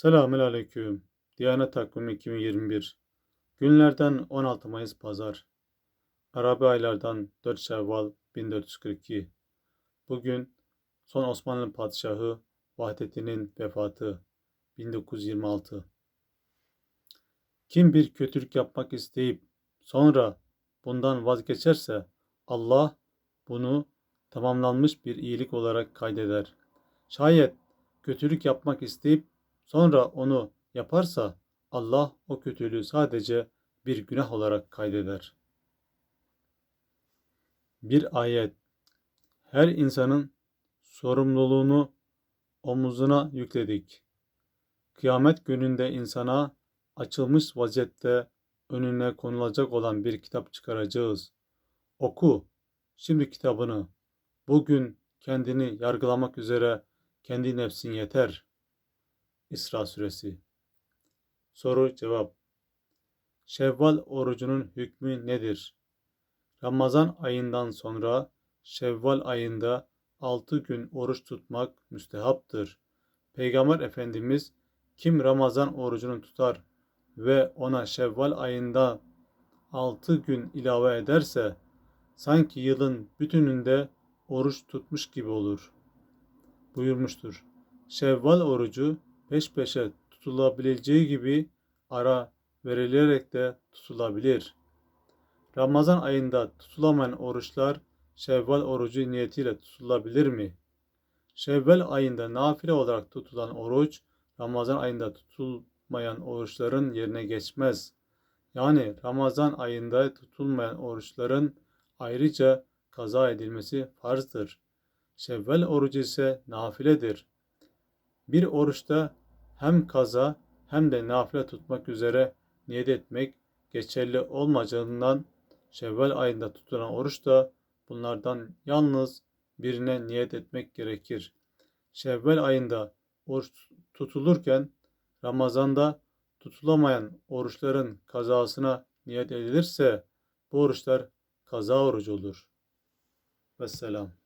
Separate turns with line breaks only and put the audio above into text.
Selamünaleyküm. Diyanet Takvimi 2021. Günlerden 16 Mayıs Pazar. Arabi aylardan 4 Şevval 1442. Bugün son Osmanlı Padişahı Vahdettin'in vefatı 1926. Kim bir kötülük yapmak isteyip sonra bundan vazgeçerse Allah bunu tamamlanmış bir iyilik olarak kaydeder. Şayet kötülük yapmak isteyip sonra onu yaparsa Allah o kötülüğü sadece bir günah olarak kaydeder. Bir ayet her insanın sorumluluğunu omuzuna yükledik. Kıyamet gününde insana açılmış vaziyette önüne konulacak olan bir kitap çıkaracağız. Oku şimdi kitabını. Bugün kendini yargılamak üzere kendi nefsin yeter. İsra suresi. Soru cevap. Şevval orucunun hükmü nedir? Ramazan ayından sonra Şevval ayında 6 gün oruç tutmak müstehaptır. Peygamber Efendimiz kim Ramazan orucunu tutar ve ona Şevval ayında 6 gün ilave ederse sanki yılın bütününde oruç tutmuş gibi olur buyurmuştur. Şevval orucu peş peşe tutulabileceği gibi ara verilerek de tutulabilir. Ramazan ayında tutulamayan oruçlar Şevval orucu niyetiyle tutulabilir mi? Şevval ayında nafile olarak tutulan oruç Ramazan ayında tutulmayan oruçların yerine geçmez. Yani Ramazan ayında tutulmayan oruçların ayrıca kaza edilmesi farzdır. Şevval orucu ise nafiledir. Bir oruçta hem kaza hem de nafile tutmak üzere niyet etmek geçerli olmayacağından Şevval ayında tutulan oruç da bunlardan yalnız birine niyet etmek gerekir. Şevval ayında oruç tutulurken Ramazan'da tutulamayan oruçların kazasına niyet edilirse bu oruçlar kaza orucu olur. Vesselam.